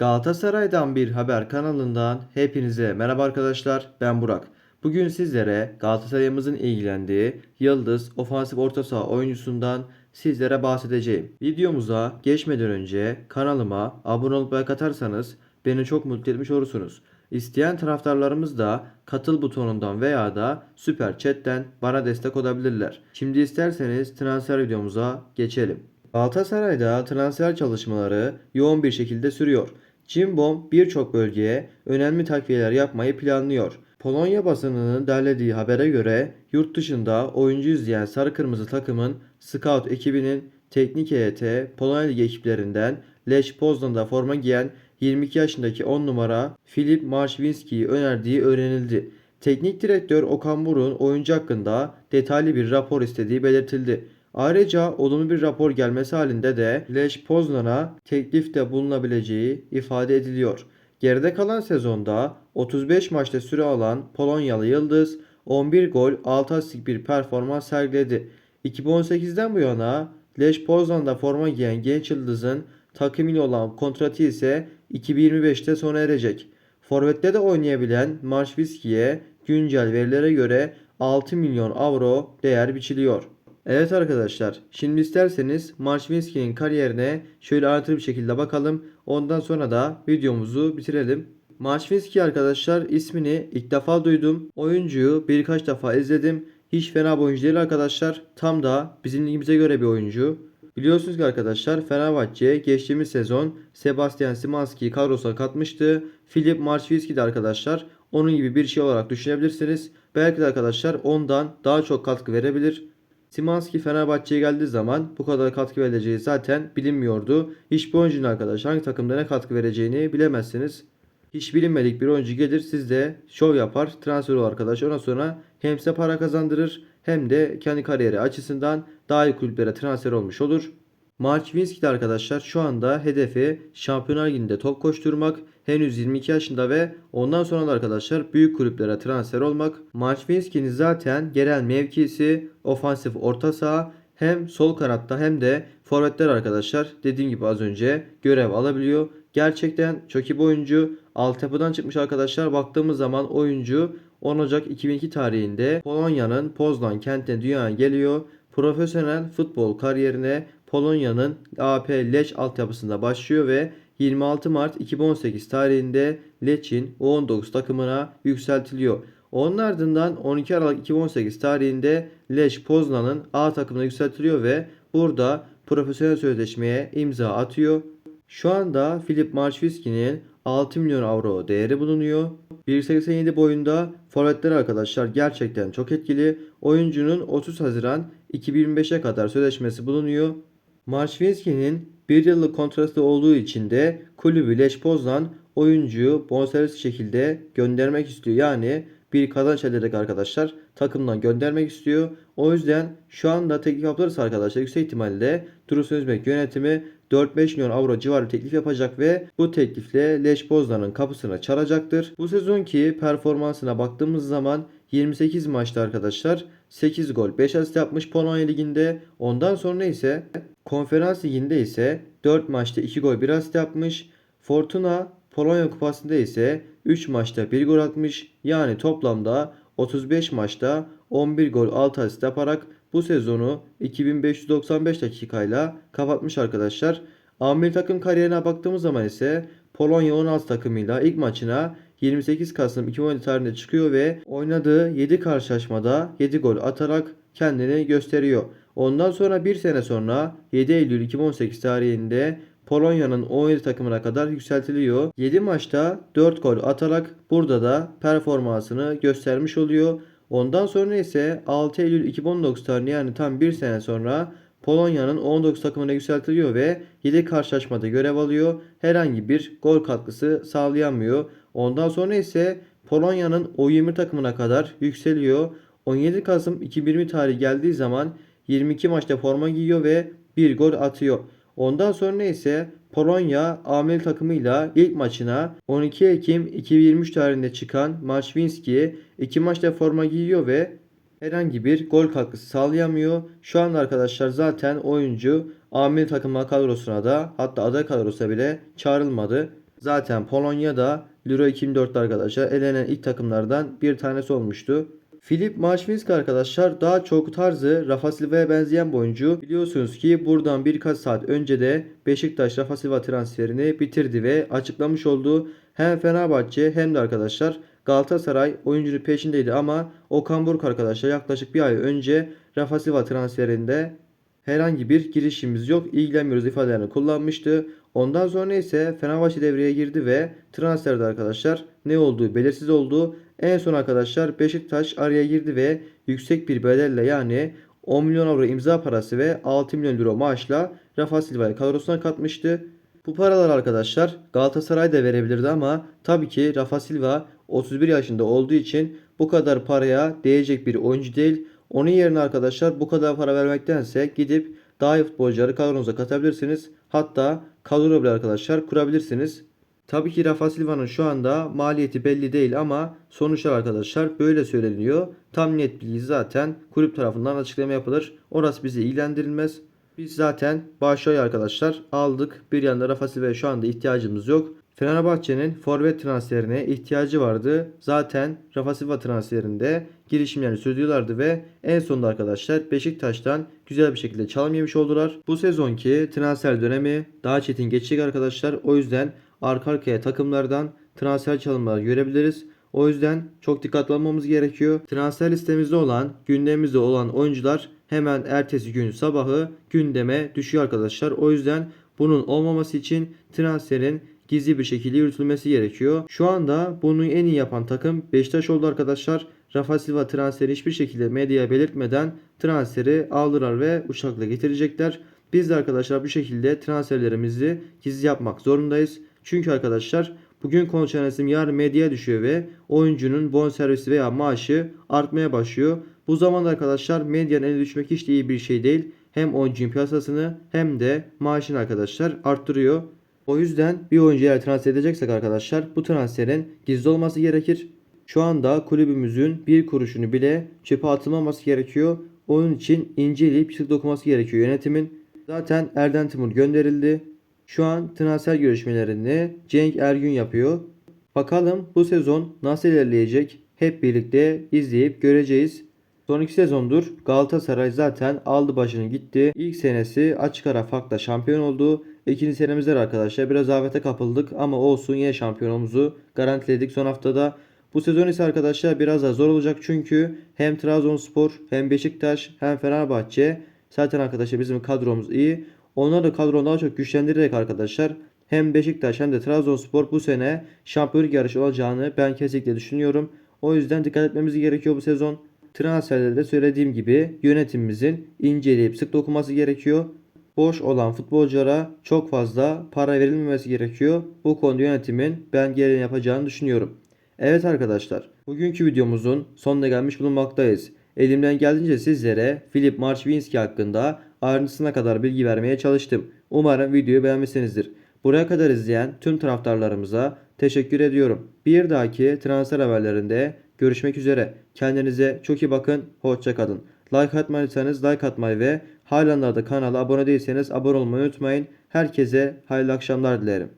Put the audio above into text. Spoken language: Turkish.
Galatasaray'dan bir haber kanalından hepinize merhaba arkadaşlar. Ben Burak. Bugün sizlere Galatasaray'ımızın ilgilendiği Yıldız ofansif orta saha oyuncusundan sizlere bahsedeceğim. Videomuza geçmeden önce kanalıma abone olup like atarsanız beni çok mutlu etmiş olursunuz. İsteyen taraftarlarımız da katıl butonundan veya da süper chatten bana destek olabilirler. Şimdi isterseniz transfer videomuza geçelim. Galatasaray'da transfer çalışmaları yoğun bir şekilde sürüyor. Cimbom birçok bölgeye önemli takviyeler yapmayı planlıyor. Polonya basınının derlediği habere göre yurt dışında oyuncu izleyen sarı kırmızı takımın scout ekibinin teknik heyeti Polonya Ligi ekiplerinden Lech Poznan'da forma giyen 22 yaşındaki 10 numara Filip Marszwinski'yi önerdiği öğrenildi. Teknik direktör Okan Buruk'un oyuncu hakkında detaylı bir rapor istediği belirtildi. Ayrıca olumlu bir rapor gelmesi halinde de Lech Poznan'a teklifte bulunabileceği ifade ediliyor. Geride kalan sezonda 35 maçta süre alan Polonyalı Yıldız 11 gol 6 asistlik bir performans sergiledi. 2018'den bu yana Lech Poznan'da forma giyen genç Yıldız'ın takım ile olan kontratı ise 2025'te sona erecek. Forvet'te de oynayabilen Marşviski'ye güncel verilere göre 6 milyon avro değer biçiliyor. Evet arkadaşlar, şimdi isterseniz Marşvinski'nin kariyerine şöyle ayrıntılı bir şekilde bakalım. Ondan sonra da videomuzu bitirelim. Marşvinski arkadaşlar ismini ilk defa duydum. Oyuncuyu birkaç defa izledim. Hiç fena bir oyuncu değil arkadaşlar. Tam da bizim ligimize göre bir oyuncu. Biliyorsunuz ki arkadaşlar Fenerbahçe geçtiğimiz sezon Sebastian Szymanski'yi kadrosuna katmıştı. Filip Marşvinski de arkadaşlar onun gibi bir şey olarak düşünebilirsiniz. Belki de arkadaşlar ondan daha çok katkı verebilir. Simanski Fenerbahçe'ye geldiği zaman bu kadar katkı vereceği zaten bilinmiyordu. Hiçbir oyuncunun arkadaş hangi takımda ne katkı vereceğini bilemezsiniz. Hiç bilinmedik bir oyuncu gelir sizde şov yapar transfer olur arkadaş. Ondan sonra hem size para kazandırır hem de kendi kariyeri açısından daha iyi kulüplere transfer olmuş olur. Marçvinski de arkadaşlar şu anda hedefi Şampiyonlar Ligi'nde top koşturmak. Henüz 22 yaşında ve ondan sonra da arkadaşlar büyük kulüplere transfer olmak. Marçvinski'nin zaten genel mevkisi ofansif orta saha hem sol kanatta hem de forvetler arkadaşlar dediğim gibi az önce görev alabiliyor. Gerçekten çok iyi bir oyuncu. Altyapıdan çıkmış arkadaşlar. Baktığımız zaman oyuncu 10 Ocak 2002 tarihinde Polonya'nın Poznan kentine dünyaya geliyor. Profesyonel futbol kariyerine Polonya'nın AP Lech altyapısında başlıyor ve 26 Mart 2018 tarihinde Lech'in U19 takımına yükseltiliyor. Onun ardından 12 Aralık 2018 tarihinde Lech Poznan'ın A takımına yükseltiliyor ve burada profesyonel sözleşmeye imza atıyor. Şu anda Filip Marçviski'nin 6 milyon avro değeri bulunuyor. 1.87 boyunda forvetler arkadaşlar gerçekten çok etkili. Oyuncunun 30 Haziran 2025'e kadar sözleşmesi bulunuyor. Marçvinski'nin bir yıllık kontratı olduğu için de kulübü Lech Poznan oyuncuyu bonservis şekilde göndermek istiyor. Yani bir kazanç elde ederek arkadaşlar takımdan göndermek istiyor. O yüzden şu anda teklif yapılırsa arkadaşlar yüksek ihtimalle Dursun Özbek yönetimi 4-5 milyon avro civarı teklif yapacak ve bu teklifle Lech Poznan'ın kapısına çalacaktır. Bu sezonki performansına baktığımız zaman 28 maçta arkadaşlar 8 gol 5 asist yapmış Polonya Ligi'nde. Ondan sonra ise Konferans Ligi'nde ise 4 maçta 2 gol 1 asist yapmış. Fortuna Polonya Kupası'nda ise 3 maçta 1 gol atmış. Yani toplamda 35 maçta 11 gol 6 asist yaparak bu sezonu 2595 dakikayla kapatmış arkadaşlar. Amir takım kariyerine baktığımız zaman ise Polonya 16 takımıyla ilk maçına 28 Kasım 2017 tarihinde çıkıyor ve oynadığı 7 karşılaşmada 7 gol atarak kendini gösteriyor. Ondan sonra bir sene sonra 7 Eylül 2018 tarihinde Polonya'nın 17 takımına kadar yükseltiliyor. 7 maçta 4 gol atarak burada da performansını göstermiş oluyor. Ondan sonra ise 6 Eylül 2019 tarihinde yani tam bir sene sonra Polonya'nın 19 takımına yükseltiliyor ve 7 karşılaşmada görev alıyor. Herhangi bir gol katkısı sağlayamıyor. Ondan sonra ise Polonya'nın O20 takımına kadar yükseliyor. 17 Kasım 2020 tarihi geldiği zaman 22 maçta forma giyiyor ve 1 gol atıyor. Ondan sonra ise Polonya amel takımıyla ilk maçına 12 Ekim 2023 tarihinde çıkan Marszwinski 2 maçta forma giyiyor ve herhangi bir gol katkısı sağlayamıyor. Şu an arkadaşlar zaten oyuncu amel takımı kadrosuna da hatta aday kadrosuna bile çağrılmadı. Zaten Polonya'da Euro 2004'te arkadaşlar elenen ilk takımlardan bir tanesi olmuştu. Filip Maşvinski arkadaşlar daha çok tarzı Rafa Silva'ya benzeyen bir oyuncu. Biliyorsunuz ki buradan birkaç saat önce de Beşiktaş Rafa Silva transferini bitirdi ve açıklamış olduğu hem Fenerbahçe hem de arkadaşlar Galatasaray oyuncunun peşindeydi ama Okan Buruk arkadaşlar yaklaşık bir ay önce Rafa Silva transferinde herhangi bir girişimimiz yok ilgilenmiyoruz ifadelerini kullanmıştı. Ondan sonra ise Fenerbahçe devreye girdi ve transferde arkadaşlar ne olduğu belirsiz oldu. En son arkadaşlar Beşiktaş araya girdi ve yüksek bir bedelle yani 10 milyon avro imza parası ve 6 milyon euro maaşla Rafa Silva'yı kadrosuna katmıştı. Bu paralar arkadaşlar Galatasaray da verebilirdi ama tabii ki Rafa Silva 31 yaşında olduğu için bu kadar paraya değecek bir oyuncu değil. Onun yerine arkadaşlar bu kadar para vermektense gidip daha iyi futbolcuları kadronuza katabilirsiniz. Hatta kadro bile arkadaşlar kurabilirsiniz. Tabii ki Rafa Silva'nın şu anda maliyeti belli değil ama sonuçlar arkadaşlar böyle söyleniyor. Tam net bilgi zaten kulüp tarafından açıklama yapılır. Orası bizi ilgilendirilmez. Biz zaten başlıyor arkadaşlar aldık. Bir yanda Rafa Silva'ya şu anda ihtiyacımız yok. Fenerbahçe'nin forvet transferine ihtiyacı vardı. Zaten Rafa Silva transferinde girişimlerini sürdürüyorlardı ve en sonunda arkadaşlar Beşiktaş'tan güzel bir şekilde çalım yemiş oldular. Bu sezonki transfer dönemi daha çetin geçecek arkadaşlar. O yüzden arka arkaya takımlardan transfer çalımları görebiliriz. O yüzden çok dikkatli olmamız gerekiyor. Transfer listemizde olan, gündemimizde olan oyuncular hemen ertesi gün sabahı gündeme düşüyor arkadaşlar. O yüzden bunun olmaması için transferin gizli bir şekilde yürütülmesi gerekiyor. Şu anda bunu en iyi yapan takım Beşiktaş oldu arkadaşlar. Rafa Silva transferi hiçbir şekilde medyaya belirtmeden transferi aldılar ve uçakla getirecekler. Biz de arkadaşlar bu şekilde transferlerimizi gizli yapmak zorundayız. Çünkü arkadaşlar bugün konuşan isim yarın medyaya düşüyor ve oyuncunun bonservisi veya maaşı artmaya başlıyor. Bu zaman arkadaşlar medyanın eline düşmek hiç de iyi bir şey değil. Hem oyuncunun piyasasını hem de maaşını arkadaşlar arttırıyor. O yüzden bir oyuncuya transfer edeceksek arkadaşlar bu transferin gizli olması gerekir. Şu anda kulübümüzün bir kuruşunu bile çöpe atılmaması gerekiyor. Onun için inceleyip sık dokuması gerekiyor yönetimin. Zaten Erden Timur gönderildi. Şu an transfer görüşmelerini Cenk Ergün yapıyor. Bakalım bu sezon nasıl ilerleyecek hep birlikte izleyip göreceğiz. Son iki sezondur Galatasaray zaten aldı başını gitti. İlk senesi açık ara farkla şampiyon oldu. İkinci senemizde arkadaşlar biraz avete kapıldık ama olsun yine şampiyonumuzu garantiledik son haftada. Bu sezon ise arkadaşlar biraz daha zor olacak çünkü hem Trabzonspor hem Beşiktaş hem Fenerbahçe zaten arkadaşlar bizim kadromuz iyi. Onları da kadronu daha çok güçlendirerek arkadaşlar hem Beşiktaş hem de Trabzonspor bu sene şampiyonluk yarışı olacağını ben kesinlikle düşünüyorum. O yüzden dikkat etmemiz gerekiyor bu sezon. Transferde de söylediğim gibi yönetimimizin inceleyip sık dokuması gerekiyor. Boş olan futbolculara çok fazla para verilmemesi gerekiyor. Bu konuda yönetimin ben gereğini yapacağını düşünüyorum. Evet arkadaşlar, bugünkü videomuzun sonuna gelmiş bulunmaktayız. Elimden geldiğince sizlere Filip Marçvinski hakkında ayrıntısına kadar bilgi vermeye çalıştım. Umarım videoyu beğenmişsinizdir. Buraya kadar izleyen tüm taraftarlarımıza teşekkür ediyorum. Bir dahaki transfer haberlerinde görüşmek üzere. Kendinize çok iyi bakın. Hoşça kalın. Like atmadıysanız like atmayı ve halen daha da kanala abone değilseniz abone olmayı unutmayın. Herkese hayırlı akşamlar dilerim.